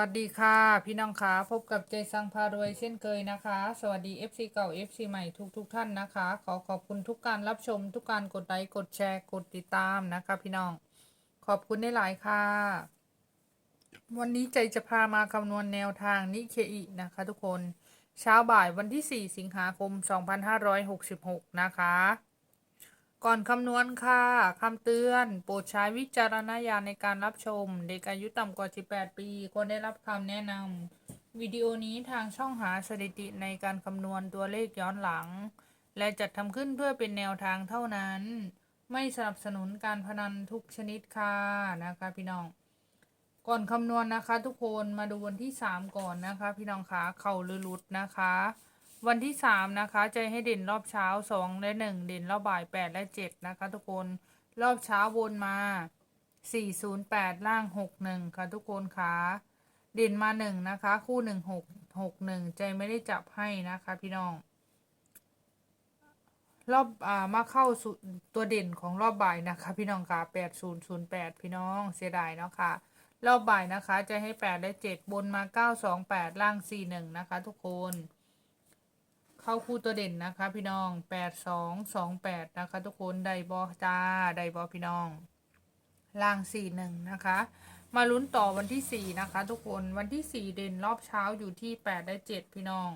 สวัสดีค่ะ พี่น้องคะพบกับใจสังพารวยเช่นเคยนะคะ สวัสดี FC เก่า FC ใหม่ทุกทุกท่านนะคะ ขอขอบคุณทุกการรับชม ทุกการกดไลค์กดแชร์กดติดตามนะคะ พี่น้องขอบคุณได้หลายค่ะ วันนี้ใจจะพามาคำนวณแนวทางนิเคอินะคะ ทุกคนเช้าบ่ายวันที่ 4 สิงหาคม 2566 นะคะ ก่อนคำนวณค่ะคำเตือน โปรดใช้วิจารณญาณในการรับชม เด็กอายุต่ำกว่า 18 ปีควรได้รับคำแนะนำวิดีโอนี้ทางช่องหาสถิติในการคำนวณตัวเลขย้อนหลัง และจัดทำขึ้นเพื่อเป็นแนวทางเท่านั้น ไม่สนับสนุนการพนันทุกชนิดค่ะนะคะพี่น้อง ก่อนคำนวณนะคะ ทุกคนมาดูวันที่ 3 ก่อนนะคะ พี่น้องคะเข่าหรือหลุดนะคะ วันที่ 3 นะคะจะให้เด่นรอบเช้า 2 และ 1 เด่นรอบบ่าย 8 และ 7 นะคะ ทุกคนรอบเช้าวนมา 408 ล่าง 61 ค่ะ ทุกคนคะเด่นมา 1 นะคะ คู่ 1 6 6 1 ใจไม่ได้จับให้นะคะพี่น้อง รอบอ่ามาเข้าสตัวเด่นของรอบบ่ายนะคะ พี่น้องค่ะ8008 พี่น้องเสียดายเนาะค่ะรอบบ่ายนะคะ จะให้ 8 และ 7 บนมา 928 ล่าง 41 นะคะ ทุกคน เข้าคู่ตัวเด่นนะคะ พี่น้อง8228นะคะ ทุกคนไดบอจ้าไดบอพี่น้อง ล่าง41นะคะ มาลุ้นต่อวันที่4นะคะ ทุกคนวันที่4เด่นรอบเช้าอยู่ที่8และ7พี่น้อง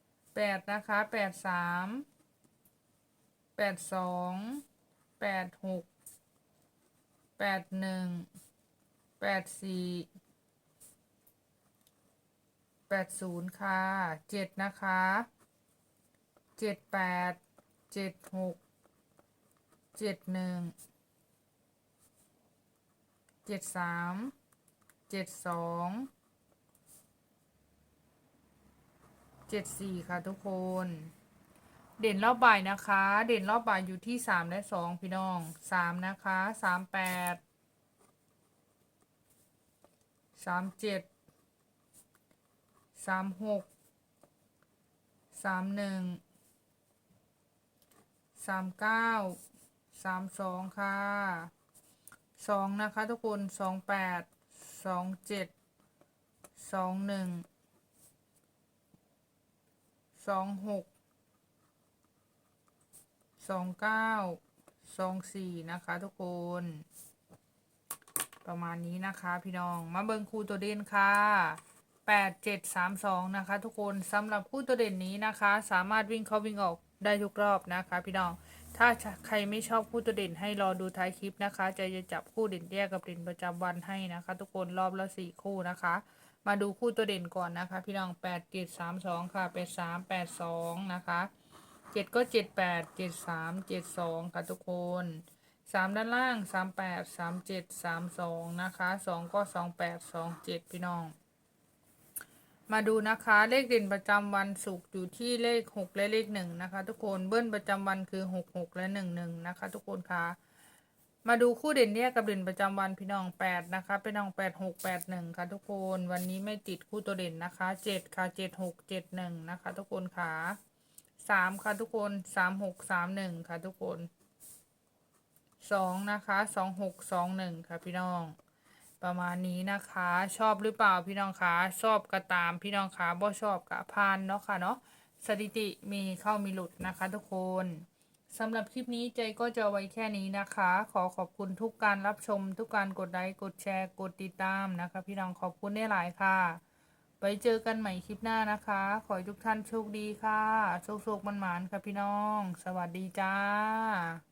8นะคะ83 82 86 81 84แปดหกแปดหนึ่งแปดสี่ แปดศูนย์ค่ะเจ็ดนะคะเจ็ดแปดเจ็ดหกเจ็ดหนึ่งเจ็ดสามเจ็ดสองเจ็ดสี่ค่ะทุกคน เด่นรอบบ่ายนะคะ เด่นรอบบ่ายอยู่ที่สามและสองพี่น้องสามนะคะสามแปดสามเจ็ด สามหกสามหนึ่งสามเก้าสามสองค่ะสองนะคะทุกคนสองแปดสองเจ็ดสองหนึ่งสองหกสองเก้าสองสี่นะคะทุกคน ประมาณนี้นะคะพี่น้อง มาเบิงคูตัวเด่นค่ะ แปดเจ็ดสามสองนะคะ ทุกคนสำหรับคู่ตัวเด่นนี้นะคะ สามารถวิ่งเข้าวิ่งออกได้ทุกรอบนะคะ พี่น้อง ถ้าใครไม่ชอบคู่ตัวเด่นให้รอดูท้ายคลิปนะคะ จะจะจับคู่เด่นแยกกับเด่นประจำวันให้นะคะ ทุกคนรอบละสี่คู่นะคะ มาดูคู่ตัวเด่นก่อนนะคะ พี่น้องแปดเจ็ดสามสองค่ะแปดสามแปดสองนะคะเจ็ดก็เจ็ดแปดเจ็ดสามเจ็ดสองค่ะทุกคนสามด้านล่างสามแปดสามเจ็ดสามสองนะคะสองก็สองแปดสองเจ็ดพี่น้อง มาดูนะคะเลขเด่นประจำวันศุกร์อยู่ที่เลขหกและเลขหนึ่งนะคะ ทุกคนเบิ้ลประจำวันคือหกหกและหนึ่งหนึ่งนะคะ ทุกคนคะมาดูคู่เด่นแยกกับเด่นประจำวันพี่น้องแปดนะคะพี่น้องแปดหกแปดหนึ่งค่ะ ทุกคนวันนี้ไม่ติดคู่ตัวเด่นนะคะเจ็ดค่ะเจ็ดหกเจ็ดหนึ่งนะคะ ทุกคนคะสามค่ะทุกคนสามหกสามหนึ่งค่ะ ทุกคนสองนะคะสองหกสองหนึ่งค่ะพี่น้อง ประมาณนี้นะคะ ชอบหรือเปล่าพี่น้องคะชอบก็ตามพี่น้องคะบ่ชอบกะพานเนาะค่ะเนาะสถิติมีเข้ามีหลุดนะคะ ทุกคนสำหรับคลิปนี้ใจก็จะไว้แค่นี้นะคะ ขอขอบคุณทุกการรับชม ทุกการกดไลค์กดแชร์กดติดตามนะคะ พี่น้องขอบคุณได้หลายค่ะไปเจอกันใหม่คลิปหน้านะคะ ขอให้ทุกท่านโชคดีค่ะ โชคโชคมันหมานค่ะพี่น้อง สวัสดีจ้า